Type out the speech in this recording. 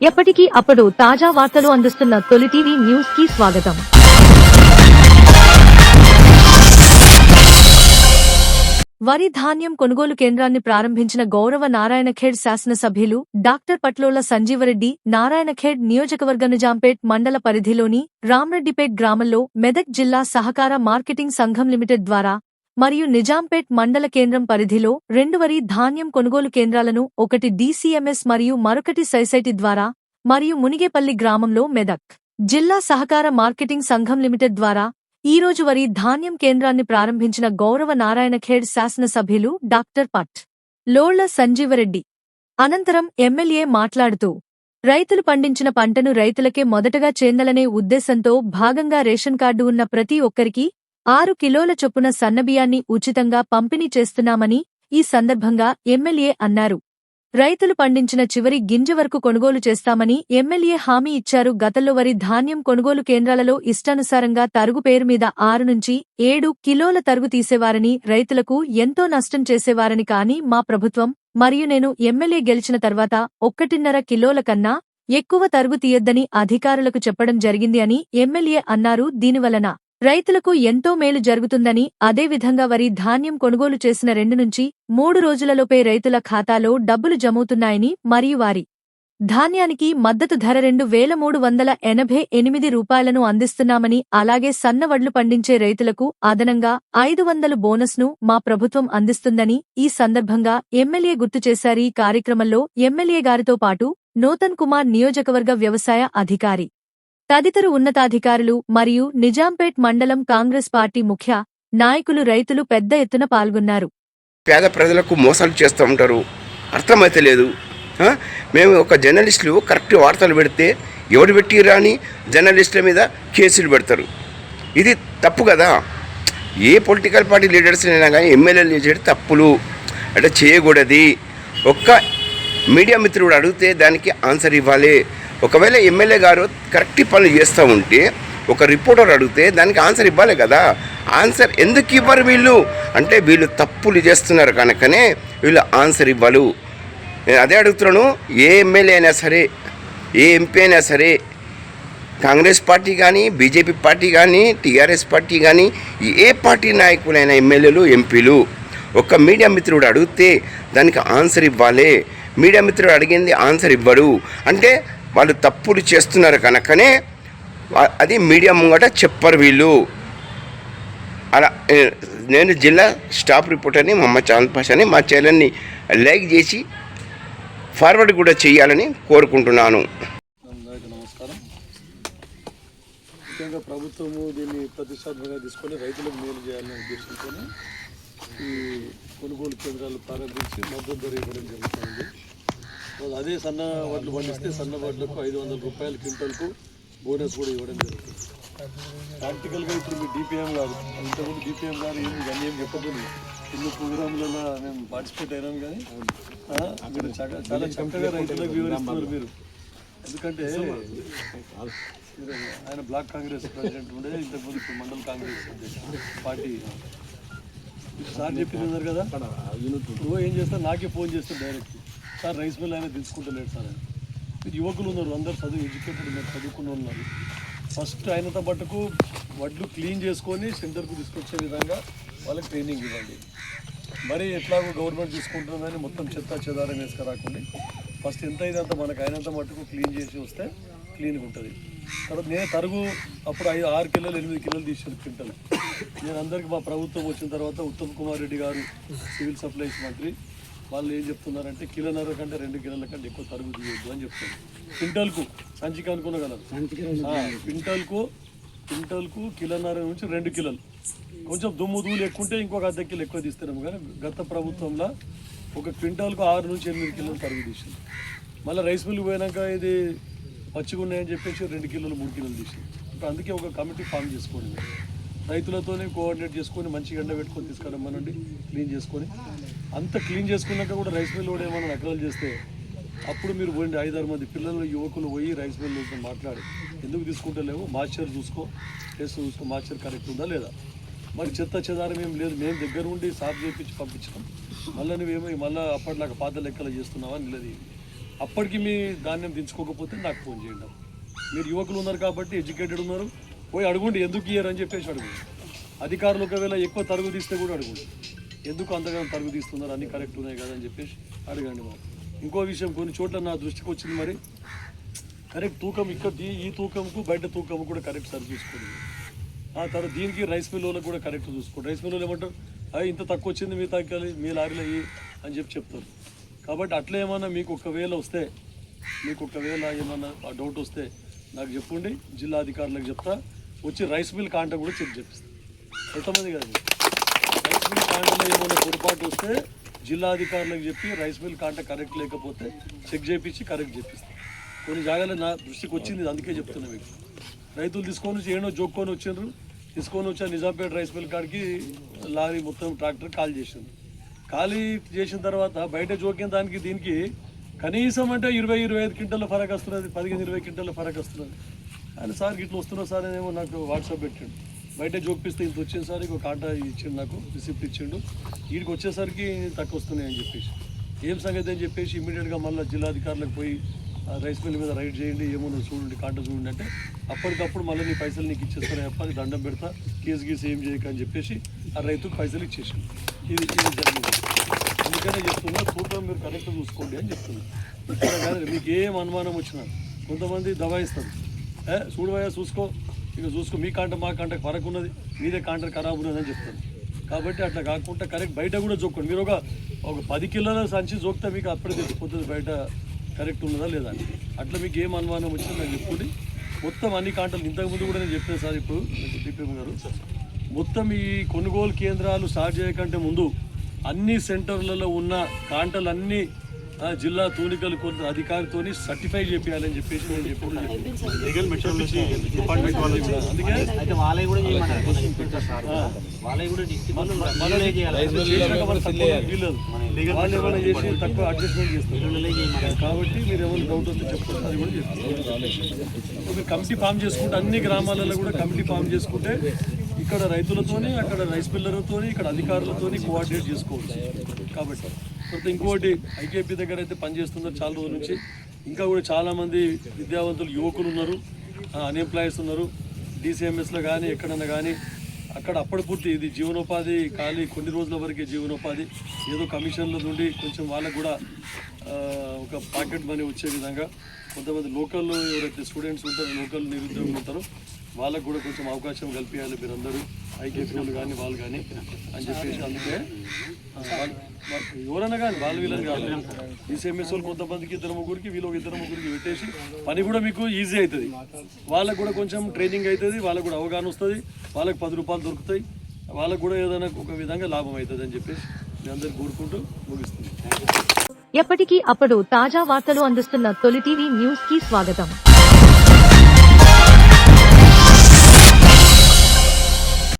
ఎప్పటికీ అప్పుడు తాజా వార్తలు అందిస్తున్న తొలి టీవీ న్యూస్కి స్వాగతం. వరి ధాన్యం కొనుగోలు కేంద్రాన్ని ప్రారంభించిన గౌరవ నారాయణఖేడ్ శాసనసభ్యులు డాక్టర్ పట్లోల సంజీవరెడ్డి నారాయణఖేడ్ నియోజకవర్గ నిజాంపేట్ మండల పరిధిలోని రామ్రెడ్డిపేట్ గ్రామంలో మెదక్ జిల్లా సహకార మార్కెటింగ్ సంఘం లిమిటెడ్ ద్వారా మరియు నిజాంపేట్ మండల కేంద్రం పరిధిలో రెండు వరి ధాన్యం కొనుగోలు కేంద్రాలను ఒకటి డీసీఎంఎస్ మరియు మరొకటి సొసైటీ ద్వారా మరియు మునిగేపల్లి గ్రామంలో మెదక్ జిల్లా సహకార మార్కెటింగ్ సంఘం లిమిటెడ్ ద్వారా ఈ వరి ధాన్యం కేంద్రాన్ని ప్రారంభించిన గౌరవ నారాయణఖేడ్ శాసనసభ్యులు డాక్టర్ పట్. లోళ్ళ సంజీవరెడ్డి. అనంతరం ఎమ్మెల్యే మాట్లాడుతూ రైతులు పండించిన పంటను రైతులకే మొదటగా చెందలనే ఉద్దేశంతో భాగంగా రేషన్ కార్డు ఉన్న ప్రతి ఒక్కరికి ఆరు కిలోల చొప్పున సన్నబియ్యాన్ని ఉచితంగా పంపిణీ చేస్తున్నామని ఈ సందర్భంగా ఎమ్మెల్యే అన్నారు. రైతులు పండించిన చివరి గింజ వరకు కొనుగోలు చేస్తామని ఎమ్మెల్యే హామీ ఇచ్చారు. గతంలో వరి ధాన్యం కొనుగోలు కేంద్రాలలో ఇష్టానుసారంగా తరుగు పేరు మీద ఆరు నుంచి ఏడు కిలోల తరుగు తీసేవారని రైతులకు ఎంతో నష్టం చేసేవారని కాని మా ప్రభుత్వం మరియు నేను ఎమ్మెల్యే గెలిచిన తర్వాత ఒక్కటిన్నర కిలోల కన్నా ఎక్కువ తరుగు తీయొద్దని అధికారులకు చెప్పడం జరిగింది అని ఎమ్మెల్యే అన్నారు. దీనివలన రైతులకు ఎంతో మేలు జరుగుతుందని అదేవిధంగా వరి ధాన్యం కొనుగోలు చేసిన రెండు నుంచి మూడు రోజులలోపే రైతుల ఖాతాలో డబ్బులు జమవుతున్నాయని మరియు వారి ధాన్యానికి మద్దతు ధర రెండు వేల మూడు వందల ఎనభై ఎనిమిది రూపాయలను అందిస్తున్నామని అలాగే సన్నవడ్లు పండించే రైతులకు అదనంగా ఐదు వందలు బోనస్ను మా ప్రభుత్వం అందిస్తుందని ఈ సందర్భంగా ఎమ్మెల్యే గుర్తుచేశారు ఈ కార్యక్రమంలో ఎమ్మెల్యే గారితో పాటు నూతన్ కుమార్ నియోజకవర్గ వ్యవసాయ అధికారి తదితర ఉన్నతాధికారులు మరియు నిజాంపేట్ మండలం కాంగ్రెస్ పార్టీ ముఖ్య నాయకులు రైతులు పెద్ద ఎత్తున పాల్గొన్నారు. పేద ప్రజలకు మోసాలు చేస్తూ ఉంటారు. అర్థమైతే లేదు. మేము ఒక జర్నలిస్టులు కరెక్ట్ వార్తలు పెడితే ఎవరు పెట్టిరా అని జర్నలిస్టుల మీద కేసులు పెడతారు. ఇది తప్పు కదా. ఏ పొలిటికల్ పార్టీ లీడర్స్ అయినా కానీ ఎమ్మెల్యేలు చేయడం తప్పులు. అంటే చేయకూడదు. ఒక్క మీడియా మిత్రుడు అడిగితే దానికి ఆన్సర్ ఇవ్వాలి. ఒకవేళ ఎమ్మెల్యే గారు కరెక్ట్ పనులు చేస్తూ ఉంటే ఒక రిపోర్టర్ అడిగితే దానికి ఆన్సర్ ఇవ్వాలి కదా. ఆన్సర్ ఎందుకు ఇవ్వరు వీళ్ళు? అంటే వీళ్ళు తప్పులు చేస్తున్నారు కనుకనే వీళ్ళు ఆన్సర్ ఇవ్వరు. నేను అదే అడుగుతున్నాను ఏ ఎమ్మెల్యే అయినా సరే ఏ ఎంపీ అయినా సరే కాంగ్రెస్ పార్టీ కానీ బీజేపీ పార్టీ కానీ టీఆర్ఎస్ పార్టీ కానీ ఏ పార్టీ నాయకులైన ఎమ్మెల్యేలు ఎంపీలు ఒక్క మీడియా మిత్రుడు అడిగితే దానికి ఆన్సర్ ఇవ్వాలి. మీడియా మిత్రుడు అడిగింది ఆన్సర్ ఇవ్వడు అంటే వాళ్ళు తప్పులు చేస్తున్నారు కనుకనే అది మీడియా ముంగట చెప్పరు వీళ్ళు. అలా నేను జిల్లా స్టాఫ్ రిపోర్టర్ని మహమ్మద్ చాంద్ పాషాని మా ఛానల్ని లైక్ చేసి ఫార్వర్డ్ కూడా చేయాలని కోరుకుంటున్నాను. నమస్కారం. ముఖ్యంగా ప్రభుత్వము దీన్ని ప్రతిష్టాత్మకంగా తీసుకొని రైతులకు మేలు చేయాలనే ఉద్దేశంతో ఈ కొనుగోలు కేంద్రాలు ప్రారంభించి మద్దతు ధర ఇవ్వడం జరుగుతుంది. అదే సన్న వడ్లు పండిస్తే సన్న వడ్లకు ఐదు వందల రూపాయల క్వింటల్కు బోనస్ కూడా ఇవ్వడం జరుగుతుంది. ప్రాక్టికల్గా ఇప్పుడు మీ డిపిఎం గారు ఇంతకుముందు డిపిఎం గారు ఏమి ఇవన్నీ ఏం చెప్పకుండా ఎన్ని ప్రోగ్రాంలలో మేము పార్టిసిపేట్ అయినాం కానీ మీరు చాలా చక్కగా రైతులకు వివరిస్తున్నారు మీరు. ఎందుకంటే ఆయన బ్లాక్ కాంగ్రెస్ ప్రెసిడెంట్ ఉండే ఇంతకుముందు ఇప్పుడు మండల కాంగ్రెస్ పార్టీ. సార్ చెప్పింది ఉన్నారు కదా? నువ్వు ఏం చేస్తా నాకే ఫోన్ చేస్తాను డైరెక్ట్. సార్ రైస్ మిల్ ఆయన తెలుసుకుంటలేడు సార్. మీరు యువకులు ఉన్నారు అందరు చదువు ఎడ్యుకేటెడ్ ఉన్నారు చదువుకున్న వాళ్ళు ఉన్నారు ఫస్ట్ ఆయనతో మటుకు వడ్లు క్లీన్ చేసుకొని సెంటర్కు తీసుకొచ్చే విధంగా వాళ్ళకి ట్రైనింగ్ ఇవ్వండి. మరి ఎట్లాగో గవర్నమెంట్ తీసుకుంటుందని మొత్తం చెత్త చెదారం వేసుకురాకుండా. ఫస్ట్ ఎంత అయినంత మనకు అయినంత మట్టుకు క్లీన్ చేసి వస్తే క్లీన్గా ఉంటుంది. తర్వాత నేను తరుగు అప్పుడు ఐదు ఆరు కిలోలు ఎనిమిది కిలోలు తీసుకెళ్ళి క్వింటల్. నేను అందరికీ మా ప్రభుత్వం వచ్చిన తర్వాత ఉత్తమ్ కుమార్ రెడ్డి గారు సివిల్ సప్లైస్ మంత్రి. వాళ్ళు ఏం చెప్తున్నారంటే కిలోన్నర కంటే రెండు కిలోల కంటే ఎక్కువ తరుగు తీయొద్దు అని చెప్తున్నారు క్వింటల్కు సంచిక అనుకున్నగలరు క్వింటల్కు క్వింటల్కు కిలోన్నర నుంచి రెండు కిలోలు. కొంచెం దుమ్ము ధూళి ఎక్కువ ఉంటే ఇంకొక అర్ధ కిలో ఎక్కువ తీస్తున్నాం కానీ గత ప్రభుత్వంలో ఒక క్వింటాల్కు ఆరు నుంచి ఎనిమిది కిలోలు తరుగు తీసింది. మళ్ళీ రైస్ మిల్ పోయినాక ఇది పచ్చిగా ఉన్నాయని చెప్పేసి రెండు కిలోలు మూడు కిలోలు తీసింది. ఇప్పుడు అందుకే ఒక కమిటీ ఫామ్ చేసుకోండి. రైతులతోనే కోఆర్డినేట్ చేసుకొని మంచిగా ఎండ పెట్టుకొని తీసుకురమ్మనండి క్లీన్ చేసుకొని. అంత క్లీన్ చేసుకున్నాక కూడా రైస్ మిల్ కూడా ఏమైనా నకరాలు చేస్తే అప్పుడు మీరు పోయింది ఐదారు మంది పిల్లలు యువకులు పోయి రైస్ మిల్లుతో మాట్లాడి. ఎందుకు తీసుకుంటలేవు? మాస్టర్ చూసుకో. టేస్ట్ చూసుకో. మాస్టర్ కరెక్ట్ ఉందా లేదా? మరి చెత్త చెదారం ఏం లేదు. మేము దగ్గర ఉండి సాఫ్ చేయించి పంపించడం మళ్ళీ నువ్వేమో మళ్ళీ అప్పటిలాగా పాత లెక్కలు చేస్తున్నావా నిలది అప్పటికి మీ ధాన్యం దించుకోకపోతే నాకు ఫోన్ చేయండి మీరు యువకులు ఉన్నారు కాబట్టి ఎడ్యుకేటెడ్ ఉన్నారు. పోయి అడుగుండి ఎందుకు ఇయ్యరు అని చెప్పేసి అడుగుండి. అధికారులు ఒకవేళ ఎక్కువ తరుగు తీస్తే కూడా అడుగుండి. ఎందుకు అంతగా తరుగు తీస్తున్నారు? అన్ని కరెక్ట్ ఉన్నాయి కదా అని చెప్పేసి అడగండి మాకు. ఇంకో విషయం కొన్ని చోట్ల నా దృష్టికి వచ్చింది మరి. కరెక్ట్ తూకం ఇక్కడ ఈ తూకంకు బయట తూకం కూడా కరెక్ట్ సరి చూసుకోండి. ఆ తర్వాత దీనికి రైస్ మిల్ కూడా కరెక్ట్ చూసుకోండి. రైస్ మిల్ ఏమంటారు? అవి ఇంత తక్కువ వచ్చింది మీ తగ్గాలి మీ లారీలో అయ్యి అని చెప్పి చెప్తారు. కాబట్టి అట్లా ఏమన్నా మీకు ఒకవేళ వస్తే మీకు ఒకవేళ ఏమన్నా ఆ డౌట్ వస్తే నాకు చెప్పండి. జిల్లా అధికారులకు చెప్తా. వచ్చి రైస్ మిల్ కాంట కూడా చెక్ చేపిస్తాను ఎంతమంది కాదు? రైస్ మిల్ ఏమైనా పొరపాటు వస్తే జిల్లా అధికారులకు చెప్పి రైస్ మిల్ కాంటాక్ట్ కరెక్ట్ లేకపోతే చెక్ చేపించి కరెక్ట్ చేపిస్తాను కొన్ని జాగాలో నా దృష్టికి వచ్చింది అందుకే చెప్తున్నా మీకు. రైతులు తీసుకొని వచ్చి ఏడో జోక్కొని వచ్చిండ్రు తీసుకొని వచ్చి నిజాంపేట రైస్ మిల్ కాడికి లారీ మొత్తం ట్రాక్టర్ కాల్ చేసింది ఖాళీ చేసిన తర్వాత బయట జోకిన దానికి దీనికి కనీసం అంటే ఇరవై ఇరవై ఐదు క్వింటల ఫరక్ వస్తున్నది పదిహేను ఇరవై క్వింటల ఫరక్ వస్తున్నది. అని సార్ ఇట్లా వస్తున్నా సార్ అనేమో నాకు వాట్సాప్ పెట్టిండు. బయట చూపిస్తే ఇంత వచ్చేసరికి ఒక ఆట కాంటా ఇచ్చిండు నాకు రిసిప్ట్ ఇచ్చిండు. వీడికి వచ్చేసరికి తక్కువ వస్తున్నాయి అని చెప్పేసి. ఏం సంగతి అని చెప్పేసి ఇమీడియట్గా మళ్ళీ జిల్లాధికారులకు పోయి ఆ రైస్ మిల్ మీద రైడ్ చేయండి ఏమో నువ్వు చూడండి కాంట చూడండి అంటే అప్పటికప్పుడు మళ్ళీ నీ పైసలు నీకు ఇచ్చేస్తారా చెప్పాలి దండం పెడతా కేసు గీసు ఏం చేయక అని చెప్పేసి ఆ రైతుకు పైసలు ఇచ్చేసి ఇది ఇది జరిగింది. అందుకనే చెప్తున్నా తూకం మీరు కరెక్ట్ చూసుకోండి అని చెప్తున్నా. ఇక్కడ కాదు మీకు ఏం అనుమానం వచ్చినా కొంతమంది దబాయిస్తారు. ఏ చూడవయ్యా చూసుకో. ఇక చూసుకో మీ కాంట మా కాంట ఫరక్ ఉన్నది మీదే కాంట ఖరాబ్ ఉన్నది అని చెప్తాను. కాబట్టి అట్లా కాకుండా కరెక్ట్ బయట కూడా జోక్కోండి. మీరు ఒక ఒక పది కిలోల సంచి జోక్తే మీకు అప్పుడే తెలిసిపోతుంది బయట కరెక్ట్ ఉన్నదా లేదా అని. అట్లా మీకు ఏం అనుమానం వచ్చిందో నేను చెప్పుకోండి. మొత్తం అన్ని కాంటలు ఇంతకుముందు కూడా నేను చెప్పాను సార్ ఇప్పుడు డిపిఎం గారు. మొత్తం ఈ కొనుగోలు కేంద్రాలు స్టార్ట్ చేయకంటే ముందు అన్ని సెంటర్లలో ఉన్న కాంటలు అన్నీ జిల్లా తూనికలు కొంత అధికారితోని సర్టిఫై చేపించాలని చెప్పేసి నేను వాళ్ళు ఏమైనా చేసి తక్కువ అడ్జస్ట్మెంట్ చేస్తారు. కాబట్టి మీరు ఏమైనా డౌట్ వస్తే చెప్పుకుంటే అది కూడా చేస్తారు. మీరు కమిటీ ఫామ్ చేసుకుంటే అన్ని గ్రామాలలో కూడా కమిటీ ఫామ్ చేసుకుంటే ఇక్కడ రైతులతోని అక్కడ రైస్ మిల్లర్లతోని ఇక్కడ అధికారులతోని కోఆర్డినేట్ చేసుకోవచ్చు. కాబట్టి తర్వాత ఇంకోటి ఐకేపీ దగ్గర అయితే పనిచేస్తున్నారు చాలా రోజుల నుంచి. ఇంకా కూడా చాలామంది విద్యావంతులు యువకులు ఉన్నారు అన్ఎంప్లాయీస్ ఉన్నారు. డీసీఎంఎస్లో కానీ ఎక్కడన్నా కానీ అక్కడ అప్పటి పూర్తి ఇది జీవనోపాధి ఖాళీ కొన్ని రోజుల వరకే జీవనోపాధి. ఏదో కమిషన్ల నుండి కొంచెం వాళ్ళకు కూడా ఒక పాకెట్ మనీ వచ్చే విధంగా కొంతమంది లోకల్లో ఎవరైతే స్టూడెంట్స్ ఉంటారో లోకల్ నిరుద్యోగులు ఉంటారో వాళ్ళకు కూడా కొంచెం అవకాశం కల్పించాలి మీరందరూ. ఐకేపీలు వాళ్ళు కానీ వాళ్ళు కానీ అని చెప్పేసి అందుకే ఎవరైనా కానీ వాళ్ళు వీళ్ళని కాదు. ఈసీఎంఎస్ వాళ్ళు కొంతమందికి ఇద్దరు ముగ్గురికి వీళ్ళు ఇద్దరు ముగ్గురికి పెట్టేసి పని కూడా మీకు ఈజీ అవుతుంది వాళ్ళకు కూడా కొంచెం ట్రైనింగ్ అవుతుంది వాళ్ళకు కూడా అవగాహన వస్తుంది వాళ్ళకి పది రూపాయలు దొరుకుతాయి వాళ్ళకు కూడా ఏదైనా ఒక విధంగా లాభం అవుతుంది అని చెప్పేసి మీ అందరికి కోరుకుంటూ ముగిస్తుంది ఎప్పటికీ అప్పుడు తాజా వార్తలు అందిస్తున్న తొలి టీవీ న్యూస్కి స్వాగతం.